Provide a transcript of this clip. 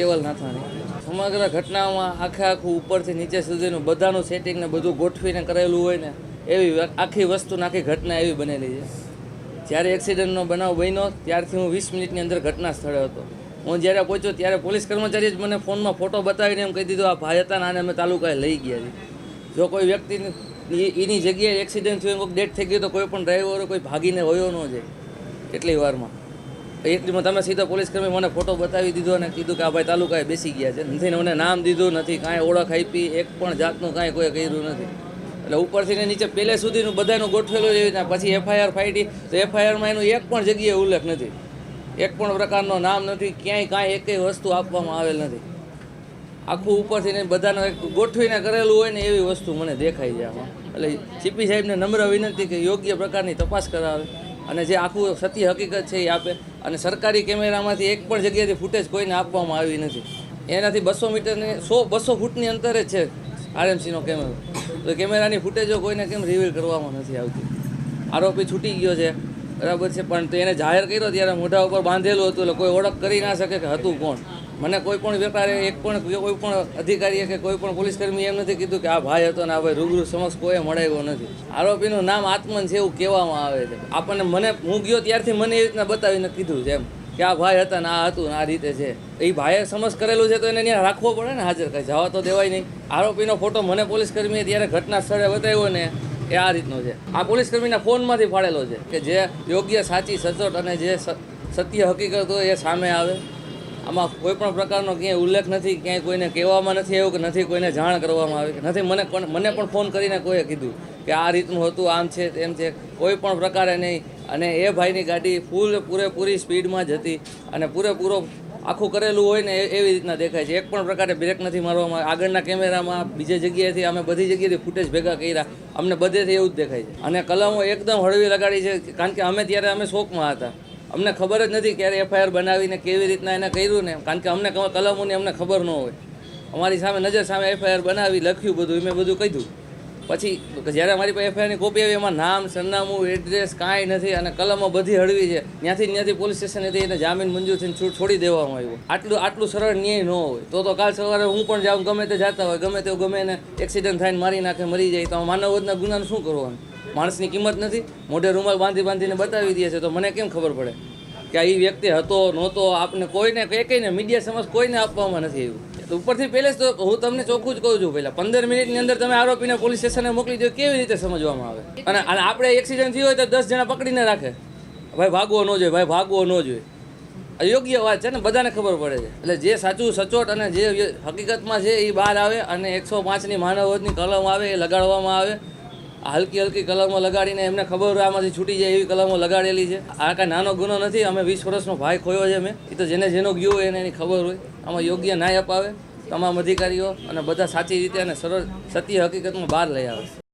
કેવલ નાથાણી સમગ્ર ઘટનામાં આખે આખું ઉપરથી નીચે સુધીનું બધાનું સેટિંગ ને બધું ગોઠવીને કરેલું હોય ને, એવી આખી વસ્તુ આખી ઘટના એવી બનેલી છે. જ્યારે એક્સિડન્ટનો બનાવ બન્યો, ત્યારથી હું વીસ મિનિટની અંદર ઘટના સ્થળે હતો. હું જ્યારે પહોંચ્યો ત્યારે પોલીસ કર્મચારીએ જ મને ફોનમાં ફોટો બતાવીને એમ કહી દીધું, આ ભાઈ હતા આને અમે તાલુકાએ લઈ ગયા છે. જો કોઈ વ્યક્તિ એની જગ્યાએ એક્સિડન્ટ થયો કોઈ ડેથ થઈ ગયો, તો કોઈ પણ ડ્રાઈવર કોઈ ભાગીને હોયો ન જાય. કેટલી વારમાં. એટલીમાં તમે સીધો પોલીસ કર્મી મને ફોટો બતાવી દીધો અને કીધું કે આ ભાઈ તાલુકાએ બેસી ગયા છે. નથી મને નામ દીધું નથી, કાંઈ ઓળખ આપી, એક પણ જાતનું કાંઈ કોઈ કર્યું નથી. એટલે ઉપરથી ને નીચે પહેલે સુધીનું બધાનું ગોઠવેલું જ એવી પછી એફઆઈઆર ફાઈટી તો એફઆઈઆરમાં એનું એક પણ જગ્યાએ ઉલ્લેખ નથી. એક પણ પ્રકારનો નામ નથી, ક્યાંય કાંઈ એકેય વસ્તુ આપવામાં આવેલ નથી. આખું ઉપરથી ને બધાને એક ગોઠવીને કરેલું હોય ને એવી વસ્તુ મને દેખાય છે આમાં. એટલે સીપી સાહેબને નમ્ર વિનંતી કે યોગ્ય પ્રકારની તપાસ કરાવે અને જે આખું સત્ય હકીકત છે એ આપે. અને સરકારી કેમેરામાંથી એક પણ જગ્યાએથી ફૂટેજ કોઈને આપવામાં આવી નથી. એનાથી બસો મીટરની, સો, બસો ફૂટની અંતરે જ છે આરએમસીનો કેમેરો. તો કેમેરાની ફૂટેજો કોઈને કેમ રિવીલ કરવામાં નથી આવતી? આરોપી છૂટી ગયો છે, બરાબર છે, પણ તો એને જાહેર કર્યો ત્યારે મોઢા ઉપર બાંધેલું હતું એટલે કોઈ ઓળખ કરી ના શકે કે હતું કોણ. મને કોઈ પણ વેપારે, એક પણ કોઈ પણ અધિકારીએ કે કોઈ પણ પોલીસ કર્મી એમ નથી કીધું કે આ ભાઈ હતો ને આ ભાઈ રૂબરૂ સમક્ષ કોઈ મળાવ્યો નથી. આરોપીનું નામ આત્મન છે એવું કહેવામાં આવે છે. આપણને મને હું ગયો ત્યારથી મને એ રીતના બતાવીને કીધું છે એમ કે આ ભાઈ હતા ને આ હતું ને આ રીતે છે. એ ભાઈએ સમજ કરેલું છે તો એને ત્યાં રાખવો પડે ને હાજર કઈ, જવા તો દેવાય નહીં. આરોપીનો ફોટો મને પોલીસ કર્મીએ ત્યારે ઘટના સ્થળે બતાવ્યો ને એ આ રીતનો છે. આ પોલીસ કર્મીના ફોનમાંથી ફાળેલો છે કે જે યોગ્ય સાચી સચોટ અને જે સત્ય હકીકત હોય એ સામે આવે. આમાં કોઈ પણ પ્રકારનો ક્યાંય ઉલ્લેખ નથી, ક્યાંય કોઈને કહેવામાં નથી આવ્યું કે નથી કોઈને જાણ કરવામાં આવી કે નથી. મને પણ મને પણ ફોન કરીને કોઈએ કીધું કે આ રીતનું હતું, આમ છે, તેમ છે. કોઈ પણ પ્રકારે નહીં. અને એ ભાઈની ગાડી ફૂલ પૂરેપૂરી સ્પીડમાં જ હતી અને પૂરેપૂરો આખું કરેલું હોય ને એવી રીતના દેખાય છે. એક પણ પ્રકારે બ્રેક નથી મારવામાં. આગળના કેમેરામાં બીજી જગ્યાએથી અમે બધી જગ્યાએથી ફૂટેજ ભેગા કર્યા. અમને બધેથી એવું જ દેખાય છે. અને કલમો એકદમ હળવી લગાડી છે, કારણ કે અમે ત્યારે અમે શોકમાં હતા. અમને ખબર જ નથી ક્યારે એફઆઈઆર બનાવીને કેવી રીતના એને કર્યું ને, કારણ કે અમને કલમોની અમને ખબર ન હોય. અમારી સામે નજર સામે એફઆઈઆર બનાવી, લખ્યું બધું મેં બધું કીધું. પછી જ્યારે અમારી પાસે એફઆઈઆરની કોપી આવી, એમાં નામ, સરનામું એડ્રેસ કાંઈ નથી અને કલમો બધી હળવી છે. ત્યાંથી ત્યાંથી પોલીસ સ્ટેશનેથી એને જામીન મંજૂર થઈને છૂટ છોડી દેવામાં આવ્યો. આટલું આટલું સરળ ન્યાય ન હોય. તો તો કાલ સવારે હું પણ જાઉં, ગમે તે જાતા હોય, ગમે તેવું ગમે એને એક્સિડન્ટ થાય ને મારી નાખે, મરી જાય, તો માનવજના ગુનાનું શું કરવાનું? માણસની કિંમત નથી. મોઢે રૂમાલ બાંધી બાંધીને બતાવી દે છે. તો મને કેમ ખબર પડે કે આ એ વ્યક્તિ હતો, નહોતો, આપને કોઈને કંઈ કંઈને મીડિયા સમજ કોઈને આપવામાં નથી આવ્યું. તો ઉપરથી પહેલે તો હું તમને ચોખ્ખું જ કહું છું પહેલાં, પંદર મિનિટની અંદર તમે આરોપીને પોલીસ સ્ટેશને મોકલી દો, કેવી રીતે સમજવામાં આવે? અને આપણે એક્સિડન્ટ થયો હોય તો દસ જણા પકડીને રાખે. ભાઈ ભાગવો ન જોઈએ, ભાઈ ભાગવો ન જોઈએ. અયોગ્ય વાત છે ને, બધાને ખબર પડે છે. એટલે જે સાચું, સચોટ અને જે હકીકતમાં છે એ બહાર આવે અને એકસો પાંચની માનવવધની કલમ આવે, એ લગાડવામાં આવે હલકી હલકી કલમો લગાડીને એમને ખબર હોય આમાંથી છૂટી જાય એવી કલમો લગાડેલી છે. આ કાંઈ નાનો ગુનો નથી, અમે વીસ વર્ષનો ભાઈ ખોયો છે મેં એ તો જેને જેનો ગયો હોય એને એની ખબર હોય. આમાં યોગ્ય ન્યાય અપાવે, તમામ અધિકારીઓ અને બધા સાચી રીતે અને સરળ, સત્ય હકીકતમાં બહાર લઈ આવે